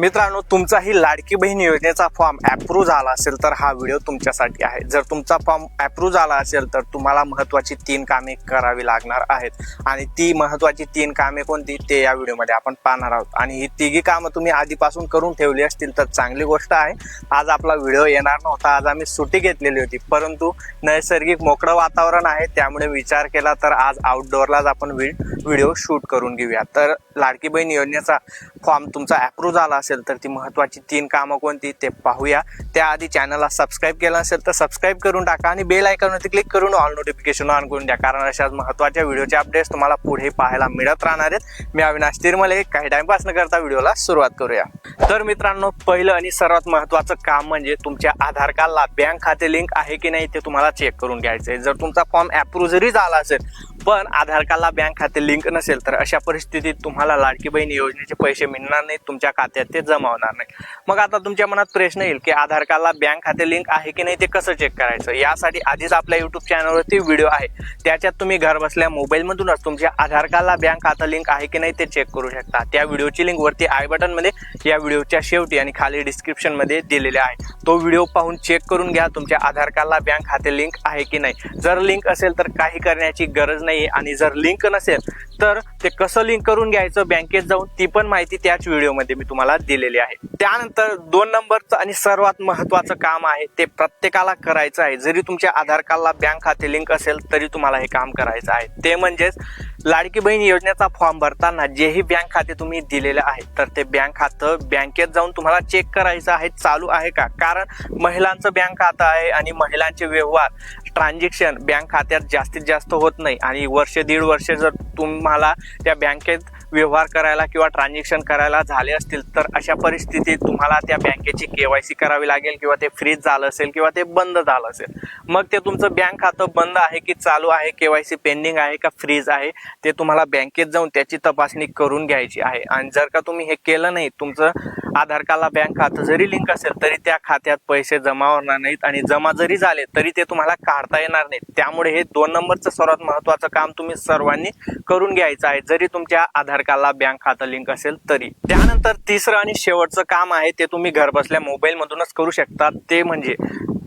मित्रांनो तुमचाही लाडकी बहीण योजनेचा फॉर्म अप्रूव्ह झाला असेल तर हा व्हिडिओ तुमच्यासाठी आहे. जर तुमचा फॉर्म अप्रूव्ह झाला असेल तर तुम्हाला महत्वाची तीन कामे करावी लागणार आहेत. आणि ती महत्वाची तीन कामे कोणती ते या व्हिडिओमध्ये आपण पाहणार आहोत. आणि ही तिघी कामं तुम्ही आधीपासून करून ठेवली असतील तर चांगली गोष्ट आहे. आज आपला व्हिडिओ येणार नव्हता आज आम्ही सुट्टी घेतलेली होती. परंतु नैसर्गिक मोकळं वातावरण आहे त्यामुळे विचार केला तर आज आउटडोअरलाच आपण व्हिडिओ शूट करून घेऊया. तर लाडकी बहीण योजनेचा फॉर्म तुमचा अप्रूव्ह झाला असेल तर ती महत्त्वाची तीन कामं कोणती ते पाहूया. त्याआधी चॅनलला सबस्क्राईब केलं असेल तर सबस्क्राईब करून टाका आणि बेल आयकॉनवरती क्लिक करून ऑल नोटिफिकेशन ऑन करून द्या. कारण अशाच महत्त्वाच्या व्हिडिओचे अपडेट्स तुम्हाला पुढे पाहायला मिळत राहणार आहेत. मी अविनाश तिरमले काही टाइमपास न करता व्हिडिओला सुरुवात करूया. तर मित्रांनो पहिलं आणि सर्वात महत्त्वाचं काम म्हणजे तुमच्या आधार कार्डला बँक खाते लिंक आहे की नाही ते तुम्हाला चेक करून घ्यायचं आहे जर तुमचा फॉर्म अप्रूव्ह जरी झाला असेल पण आधार कार्डला बँक खाते लिंक नसेल तर अशा परिस्थितीत तुम्हाला लाडकी बहीण योजनेचे पैसे मिळणार नाहीत तुमच्या खात्यात. ते ते जमा होणार नाही. मग आता तुमच्या मनात प्रश्न येईल की आधार कार्डला बँक खाते लिंक आहे की नाही ते कसं चेक करायचं? यासाठी आधीच आपल्या युट्यूब चॅनलवरती व्हिडिओ आहे. त्याच्यात तुम्ही घर बसल्या मोबाईलमधूनच तुमच्या आधार कार्डला बँक खातं लिंक आहे की नाही ते चेक करू शकता. त्या व्हिडिओची लिंक वरती आय बटनमध्ये या व्हिडिओच्या शेवटी आणि खाली डिस्क्रिप्शनमध्ये दिलेले आहे. तो व्हिडिओ पाहून चेक करून घ्या तुमच्या आधार कार्डला बँक खाते लिंक आहे की नाही. जर लिंक असेल तर काही करण्याची गरज नाही आणि जर लिंक नसेल तर ते कसं लिंक करून घ्यायचं बँकेत जाऊन ती पण माहिती त्याच व्हिडिओमध्ये मी तुम्हाला दिलेली आहे. त्यानंतर दोन नंबरचं आणि सर्वात महत्वाचं काम आहे ते प्रत्येकाला करायचं आहे. जरी तुमच्या आधार कार्डला बँक खाते लिंक असेल तरी तुम्हाला हे काम करायचं आहे. ते म्हणजेच लाडकी बहीण योजनेचा फॉर्म भरताना जेही बँक खाते तुम्ही दिलेले आहे तर ते बँक खातं बँकेत जाऊन तुम्हाला चेक करायचं आहे चालू आहे का? कारण महिलांचं बँक खातं आहे आणि महिलांचे व्यवहार ट्रान्झॅक्शन बँक खात्यात जास्तीत जास्त होत नाही. आणि वर्ष दीड वर्ष जर तुम्हाला त्या बँकेत व्यवहार करायला किंवा ट्रान्झॅक्शन करायला झाले असतील तर अशा परिस्थितीत तुम्हाला त्या बँकेची के वाय सी करावी लागेल किंवा ते फ्रीज झालं असेल किंवा ते बंद झालं असेल. मग ते तुमचं बँक खातं बंद आहे की चालू आहे के वाय सी पेंडिंग आहे का फ्रीज आहे? ते तुम्हाला बँकेत जाऊन त्याची तपासणी करून घ्यायची आहे. आणि जर का तुम्ही हे केलं नाही तुमचं आधार कार्डला बँक खातं जरी लिंक असेल तरी त्या खात्यात पैसे जमा होणार नाहीत आणि जमा जरी झाले तरी ते तुम्हाला काढता येणार नाहीत. त्यामुळे हे दोन नंबरचं सर्वात महत्वाचं काम तुम्ही सर्वांनी करून घ्यायचं आहे. जरी तुमच्या आधार कार्डला बँक खातं लिंक असेल तरी. त्यानंतर तिसरं आणि शेवटचं काम आहे ते तुम्ही घरबसल्या मोबाईलमधूनच करू शकता ते म्हणजे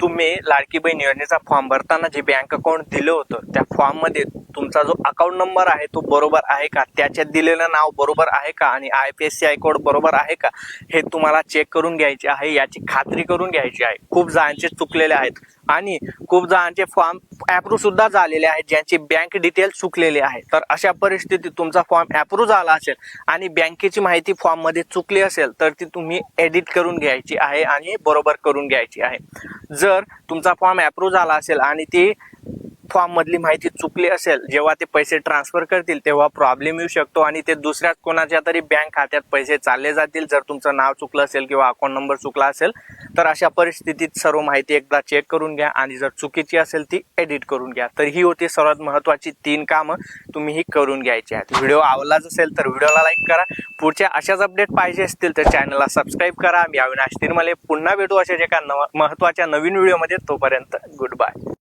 तुम्ही लाडकी बहीण योजनेचा फॉर्म भरताना जे बँक अकाउंट दिलं होतं त्या फॉर्ममध्ये तुमचा जो अकाउंट नंबर आहे तो बरोबर आहे का? त्याच्यात दिलेलं नाव बरोबर आहे का? आणि I P S C I code बरोबर आहे का? हे तुम्हाला चेक करून घ्यायचे आहे याची खात्री करून घ्यायची आहे. खूप जणांचे चुकलेले आहेत. आणि खूप जणांचे फॉर्म अप्रूव्ह सुद्धा झालेले आहेत ज्यांची बँक डिटेल चुकलेली आहे तर अशा परिस्थितीत तुमचा फॉर्म अप्रूव्ह झाला असेल आणि बँकेची माहिती फॉर्ममध्ये चुकली असेल तर ती तुम्ही एडिट करून घ्यायची आहे आणि बरोबर करून घ्यायची आहे. जर तुमचा फॉर्म अप्रूव्ह झाला असेल आणि ती फॉर्म मधली माहिती चुकली असेल जेव्हा ते पैसे ट्रान्सफर करतील तेव्हा प्रॉब्लेम येऊ शकतो आणि ते दुसऱ्याच कोणाच्या तरी बँक खात्यात पैसे चालले जातील. जर तुमचं नाव चुकलं असेल किंवा अकाउंट नंबर चुकला असेल तर अशा परिस्थितीत सर्व माहिती एकदा चेक करून घ्या आणि जर चुकीची असेल ती एडिट करून घ्या. तर ही होती सर्वात महत्वाची तीन कामं तुम्ही ही करून घ्यायची आहेत. व्हिडिओ आवडलाच असेल तर व्हिडिओला लाईक करा. पुढच्या अशाच अपडेट पाहिजे असतील तर चॅनलला सबस्क्राईब करा. मी अविनाश तिरमले. पुन्हा भेटू अशाच एका नव महत्त्वाच्या नवीन व्हिडिओमध्ये तोपर्यंत गुड बाय